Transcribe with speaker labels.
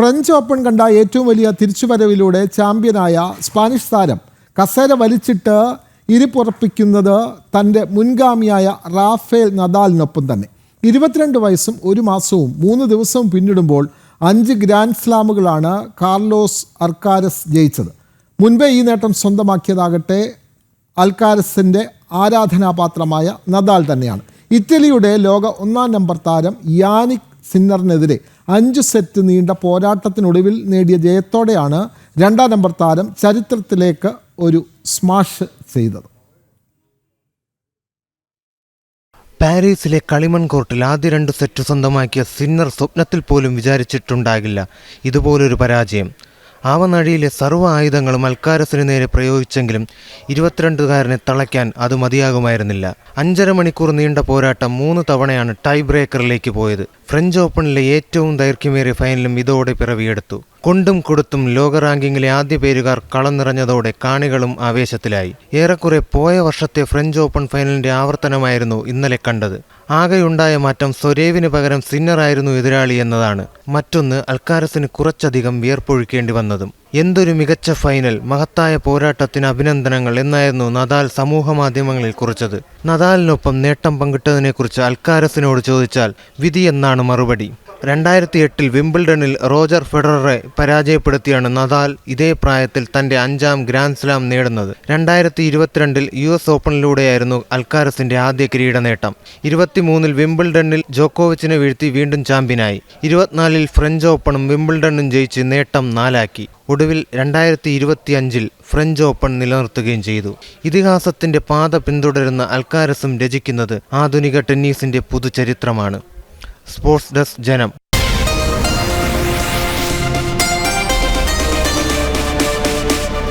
Speaker 1: French open കണ്ട ഏറ്റവും വലിയ തിരിച്ചുവരവിലൂടെ ചാമ്പ്യനായ സ്പാനിഷ് താരം കസേര വലിച്ചിട്ട് ഇരിപ്പുറപ്പിക്കുന്നത് തന്റെ മുൻഗാമിയായ റാഫേൽ നദാലിനൊപ്പം തന്നെ. ഇരുപത്തിരണ്ട് വയസ്സും ഒരു മാസവും മൂന്ന് ദിവസവും പിന്നിടുമ്പോൾ അഞ്ച് ഗ്രാൻഡ് സ്ലാമുകളാണ് കാർലോസ് അർക്കാരസ് ജയിച്ചത്. മുൻപേ ഈ നേട്ടം സ്വന്തമാക്കിയതാകട്ടെ അൽക്കാരസിന്റെ ആരാധനാപാത്രമായ നദാൽ തന്നെയാണ്. ഇറ്റലിയുടെ ലോക ഒന്നാം നമ്പർ താരം യാനിക് സിന്നറിനെതിരെ അഞ്ച് സെറ്റ് നീണ്ട പോരാട്ടത്തിനൊടുവിൽ നേടിയ ജയത്തോടെയാണ് രണ്ടാം നമ്പർ താരം ചരിത്രത്തിലേക്ക് ഒരു സ്മാഷ് ചെയ്തത്.
Speaker 2: പാരീസിലെ കളിമൺ കോർട്ടിൽ ആദ്യ രണ്ട് സെറ്റ് സ്വന്തമാക്കിയ സിന്നർ സ്വപ്നത്തിൽ പോലും വിചാരിച്ചിട്ടുണ്ടാകില്ല. ഇതുപോലൊരു പരാജയം. ആവനഴിയിലെ സർവ ആയുധങ്ങളും അൽക്കാരസിന് നേരെ പ്രയോഗിച്ചെങ്കിലും ഇരുപത്തിരണ്ടുകാരനെ തളയ്ക്കാൻ അത് മതിയാകുമായിരുന്നില്ല. അഞ്ചര മണിക്കൂർ നീണ്ട പോരാട്ടം മൂന്ന് തവണയാണ് ടൈ ബ്രേക്കറിലേക്ക് പോയത്. ഫ്രഞ്ച് ഓപ്പണിലെ ഏറ്റവും ദൈർഘ്യമേറിയ ഫൈനലും ഇതോടെ പിറവിയെടുത്തു. കൊണ്ടും കൊടുത്തും ലോക റാങ്കിങ്ങിലെ ആദ്യ പേരുകാർ കളം നിറഞ്ഞതോടെ കാണികളും ആവേശത്തിലായി. ഏറെക്കുറെ പോയ വർഷത്തെ ഫ്രഞ്ച് ഓപ്പൺ ഫൈനലിന്റെ ആവർത്തനമായിരുന്നു ഇന്നലെ കണ്ടത്. ആകെയുണ്ടായ മാറ്റം സൊരേവിന് പകരം സിന്നറായിരുന്നു എതിരാളി എന്നതാണ്. മറ്റൊന്ന് അൽക്കാരസിന് കുറച്ചധികം വിയർപ്പൊഴുക്കേണ്ടി വന്നതും. എന്തൊരു മികച്ച ഫൈനൽ മഹത്തായ പോരാട്ടത്തിന് അഭിനന്ദനങ്ങൾ എന്നായിരുന്നു നദാൽ സമൂഹ മാധ്യമങ്ങളിൽ കുറിച്ചത്. നദാലിനൊപ്പം നേട്ടം പങ്കിട്ടതിനെക്കുറിച്ച് അൽക്കാരസിനോട് ചോദിച്ചാൽ വിധി എന്നാണ് മറുപടി. രണ്ടായിരത്തി എട്ടിൽ വിംബിൾഡണിൽ റോജർ ഫെഡററെ പരാജയപ്പെടുത്തിയാണ് നദാൽ ഇതേ പ്രായത്തിൽ തന്റെ അഞ്ചാം ഗ്രാൻഡ് സ്ലാം നേടുന്നത്. രണ്ടായിരത്തി ഇരുപത്തിരണ്ടിൽ യു എസ് ഓപ്പണിലൂടെയായിരുന്നു അൽക്കാരസിന്റെ ആദ്യ കിരീട നേട്ടം ഇരുപത്തിമൂന്നിൽ വിംബിൾഡണിൽ ജോക്കോവിച്ചിനെ വീഴ്ത്തി വീണ്ടും ചാമ്പ്യനായി. ഇരുപത്തിനാലിൽ ഫ്രഞ്ച് ഓപ്പണും വിംബിൾഡണും ജയിച്ച് നേട്ടം നാലാക്കി. ഒടുവിൽ രണ്ടായിരത്തി ഇരുപത്തി അഞ്ചിൽ ഫ്രഞ്ച് ഓപ്പൺ നിലനിർത്തുകയും ചെയ്തു. ഇതിഹാസത്തിന്റെ പാത പിന്തുടരുന്ന അൽക്കാരസും രചിക്കുന്നത് ആധുനിക ടെന്നീസിന്റെ പുതുചരിത്രമാണ്. സ്പോർട്സ് ഡെസ്ക് ജനം.